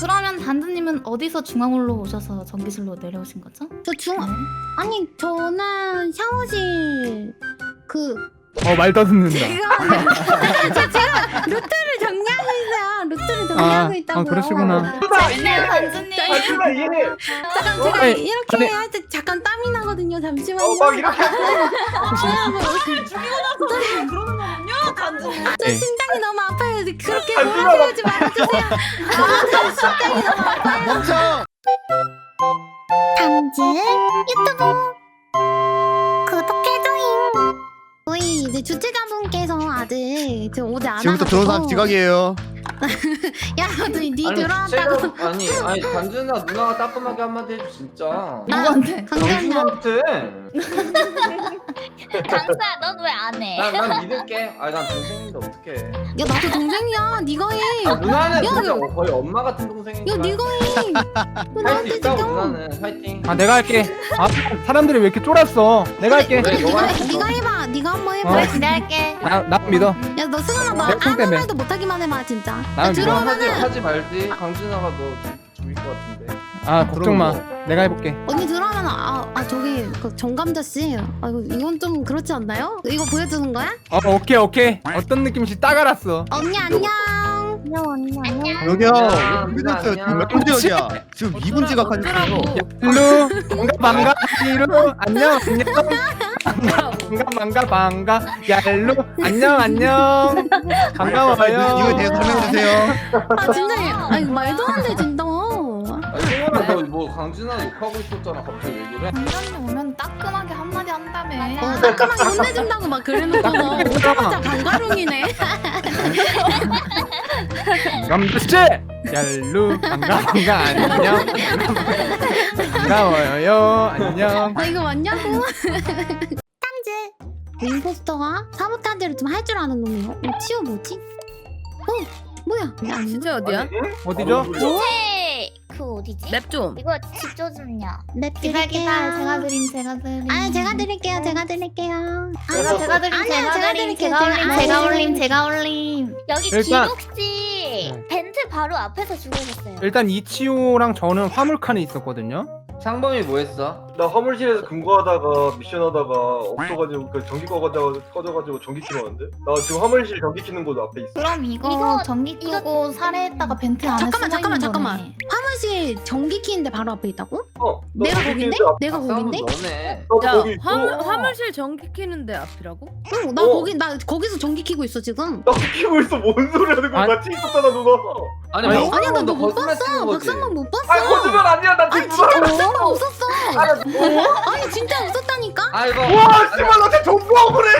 그러면 단드님은 어디서 중앙홀로 오셔서 전기실로 내려오신 거죠? 저 중... 아니 저는 샤워실 그 어말 더듬는다. 제가 제- 제가 루트를 정리하고 있어요. 루트를 정리하고 아, 있다고요. 아, 그러시구나. 아. 잠깐 제가 아니, 이렇게 아니. 할 때 잠깐 땀이 나거든요. 잠시만요. 어막 이렇게 하고 그러는 거군요, 단지. 저 네. 심장이 너무 아파요. 그렇게 아, 몰아세우지 말아주세요. 아, 저 심장이 너무 아파요. 멈춰! 단지 유튜브 지금 오지 않아서 지금부터 들어온 사람 지각이에요. 야, 너니 니 들어왔다고 제가 아니 아니 단준아 누나가 따끔하게 한마디 해줘 진짜 누구한테? 강경이한테 정준한테 강사 넌 왜 안 해? 난, 난 믿을게 아니 난 동생인데 어떡해 야 나도 동생이야. 네가 해. 아, 누나는 야, 진짜 야. 거의 엄마 같은 동생이니까 야 네가 해. 왜 할수 나한테 있다고 지금? 누나는 파이팅 아 내가 할게. 아 사람들이 왜 이렇게 쫄았어? 내가 할게. 왜 네가 해. 네가 해봐. 네가 한번 해봐. 어? 그래 기대할게 나 나 믿어. 야 너 승현아 너내 아무 때문에. 말도 못하기만 해봐 진짜. 야, 나는 믿어. 누나 하지, 들어오면은 하지 말지 강준아가 너 죽- 죽일 것 같은데 아 걱정 마. 내가 해볼게. 언니 들어오면 아, 아 저기 그 정감자 씨. 아 이거 이건 좀 그렇지 않나요? 이거 보여주는 거야? 어 오케이 오케이. 어떤 느낌인지 딱 알았어. 언니 안녕. 안녕 언니 안녕. 여기요. 아? 아니야. 지금 몇 분째 여기야? 지금 2분 지각하셨어요. 일루 반가 반가 일루 안녕 안녕 반가 반가 반가. 반가 얄루. 안녕 안녕. 반가워요. 이거에 대해서 설명해 주세요. 아 진짜 아 이거 말도 안 돼 진짜. 아니 승원아 너뭐 강준아 욕하고 있었잖아 갑자기 왜 그래? 단드님 오면 따끔하게 한마디 한다며. 어 따끔하게 혼내준다고 막 그래놓고 너 오자마자 반가룽이네. 감자씨! 얄루. 반가 반가. 안녕 반가워요 안녕 아 이거 맞냐고? 딴지 임포스터가 사보타지를 좀 할 줄 아는 놈이에요. 어, 치우 뭐지? 어 뭐야? 야, 진짜 어디야? 어디죠? 네. 그 어디지? 맵 좀. 이거 직접 좀요. 네 기다 드릴게요. 기다 제가 드림 제가 드림 아 제가 드릴게요. 제가 드릴게요. 제가 제가 드림 아니야, 제가 제가 드림 드릴게요. 제가 올림 제가. 올림 제가 올림 여기 일단- 기록 씨 벤트 바로 앞에서 죽으셨어요. 일단 이치오랑 저는 화물칸에 있었거든요 상범이 뭐 했어? 나 화물실에서 근무하다가 미션 하다가 없어가지고 그 전기 꺼가다가 꺼져가지고 전기 키러 왔는데 나 지금 화물실 전기 키는 곳 앞에 있어. 그럼 이거, 이거- 전기 이거- 끄고 살해했다가 벤트 안에 잠깐만, 숨어 잠깐만, 있는 잠깐만. 거네. 화물실 전기 키는데 바로 앞에 있다고? 어. 나 내가 전기 거긴데? 키는데 앞- 내가 거긴데? 너네 야, 거기. 화물, 화물실 전기 켜는데 앞이라고? 응, 나 어. 거기 나 거기서 전기 키고 있어 지금. 나도 키고 있어. 뭔 소리 하는 거야? 아- 같이 있었잖아 누나. 아니 아니, 아니야 나 너 못 봤어. 박상만 못 봤어. 아 거짓말 아니야. 나 아니 지금 진짜 누나. 박상만 웃었어. 아, 나- 아니 진짜 웃었다니까. 아 이거 와 씨발 나 진짜 존나 억울해.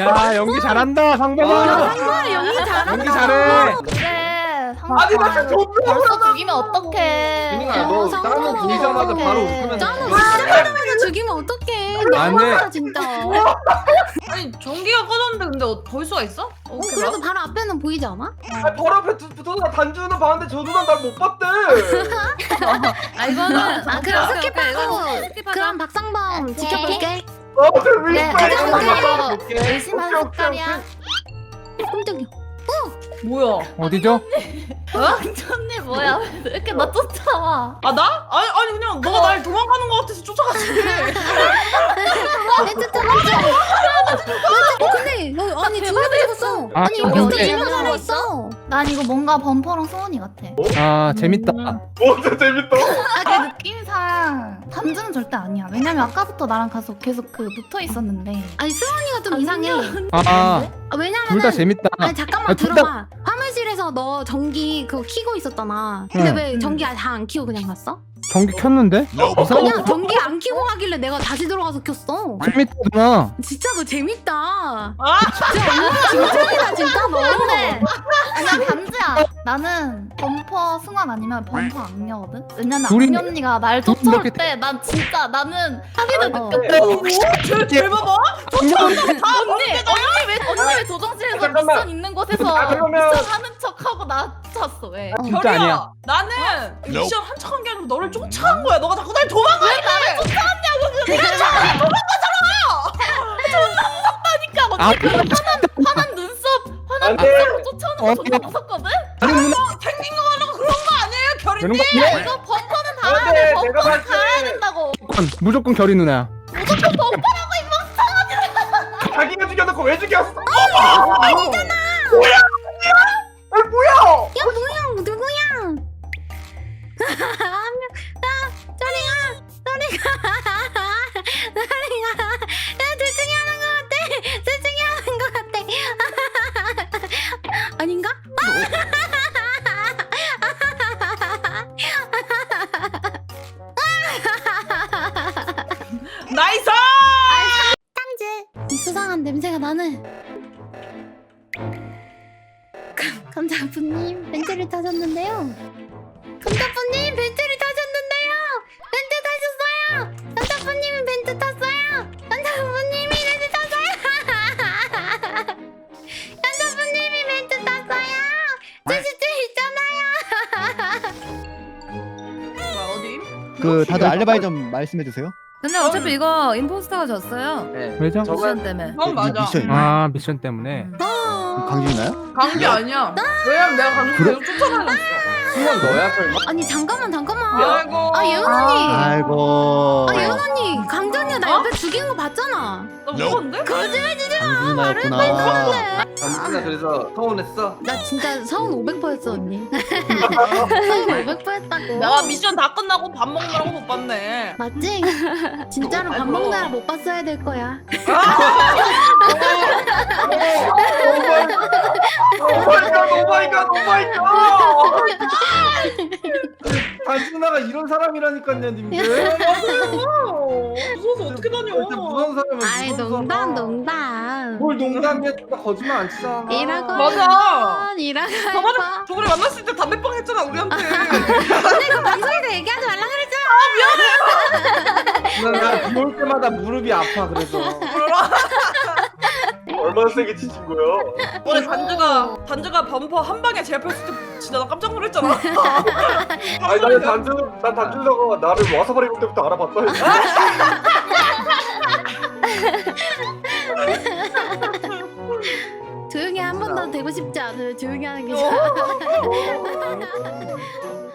야 연기 잘한다 상범아 아, 정말 연기 잘한다. 연기 잘해 그래 아니 나 진짜 존나 억울해. 벌써 죽이면 어떡해 그러니까 너 상범아. 다른 보이자마자 바로 웃으면 짜는 돼. 시작하자마자 죽이면 어떡해. 안 너무 돼. 많아 진짜. 아니 전기가 꺼졌는데 근데 어, 볼 수가 있어? 어, 어, 그래도 바로 앞에는 보이지 않아? 아, 바로 앞에 두, 두 누나 단주 누나 봤는데 저 누나 날 못 봤대. 아 이거는 아 그럼 오케이, 오케이, 스킵하고 스킵하자. 그럼 박상범 오케이. 지켜볼게. 어, 저 그래 윈스파이. 이거 오케이. 의심하는 오케이, 오케이, 색깔이야 깜짝이야. 뭐야? 어디죠? 완전히 뭐야 왜 이렇게 나 쫓아와 아 나? 아니 아니 그냥 너가 날 도망가는 것 같아서 쫓아갔지. 내 맞아. 어 근데 여기 아니 두 명이 죽었어. 아, 아니 여기 근데- 어디 두명 살아 있어. 난 이거 뭔가 범퍼랑 소원이 같아 아 재밌다 오, 진짜 재밌다. 아, 그 느낌상 담주는 절대 아니야. 왜냐면 아까부터 나랑 가서 계속 그 붙어 있었는데. 아니 수원이가 좀 이상해. 아 아, 왜냐면은 둘다 재밌다 아니 잠깐만 아, 둘 다- 들어봐. 화물실에서 너 전기 그거 키고 있었잖아. 근데 응. 왜 전기 다 안 키고 그냥 갔어? 전기 켰는데? 그냥 전기 안 키고 가길래 내가 다시 들어가서 켰어. 재밌다 누나 진짜 너 재밌다. 아 진짜 언니 진짜이다 진짜 너. 근데 아니야 담주야. 나는 범퍼 승환 아니면 범퍼 악녀거든. 왜냐면 둘이- 악녀 언니가 날 둘이 쫓아올 이렇게 때 난 진짜 나는 어. 느꼈대. 쟤 봐봐. 언니 언니 왜 언니 왜 조정실에서 잠깐만. 미션 있는 곳에서 아, 그러면- 미션 하는 척하고 나 쫓았어 왜? 어. 진짜 아니야 별이야. 나는 미션 한척 한 게 아니고 너를 쫓아간 거야. 너가 자꾸 날 도망가게. 그러니까 아 언니 그 화난 화난 눈썹 화난 안 돼. 눈썹으로 쫓아오는 거 존나 어. 무섭거든. 다른 되는 거 같네. 이거 범퍼는 달아야 돼. 내가 범퍼는 봤을 달아야 때 된다고. 무조건, 무조건 결이 누나야. 자기가 죽여놓고 왜 죽였어? 아니잖아. 뭐야? 감- 감자부님 벤츠를 타셨는데요 감자부님 벤츠를 타셨는데요 벤츠 타셨어요 감자부님이 벤츠 탔어요 감자부님이 벤츠 탔어요 감자부님이 벤츠 탔어요 제 시체 있잖아요? 그 다들 알리바이 좀 말씀해 주세요. 근데 어차피 이거 임포스터가 졌어요. 네. 왜죠? 미션 때문에. 어 맞아. 미션 아 미션 때문에. 강진이나요? 강제 아니야. 왜냐면 내가 강제 계속 쫓아다녔어. 승원 너야 설마? 아니 잠깐만 잠깐만 아이고. 아 예은 언니 아이고. 아 예은 언니 강전이야 나 옆에 죽인 거 봤잖아 나 무서운데? 거짓말 치지 마 강진 누나였구나. 강진아 그래서 서운했어? 나 진짜 서운 500%였어 언니 서운 500%였다고 내가 미션 다 끝나고 밥 먹느라고 못 봤네. 맞지? 진짜로 밥 먹느라 못 봤어야 될 거야 오마이갓 오마이갓 오마이갓. 강진 누나가 이런 사람이라니까요 님들. 어, 무서워서 어떻게 다녀? 진짜 무서운 사람은 아이 무서운 농담 사람. 농담 뭘 농담이야 진짜 거짓말 안 치잖아. 이라고 맞아. 이라고 저번에 해봐 저번에 만났을 때 담배빵 했잖아 우리한테. 근데 그 방송에서 얘기하지 말라 그랬잖아 나비올 때마다 무릎이 아파 그래서. 얼마나 세게 지친 거야? 이번에 단주가 단주가 범퍼 한 방에 제압했을 때 진짜 나 깜짝 놀랐잖아. 아니 나는 단준 난 단준서가 나를 와사바리 볼 때부터 알아봤다. 조용히 한 번 더 되고 싶지 않아요 조용히 하는 게 좋아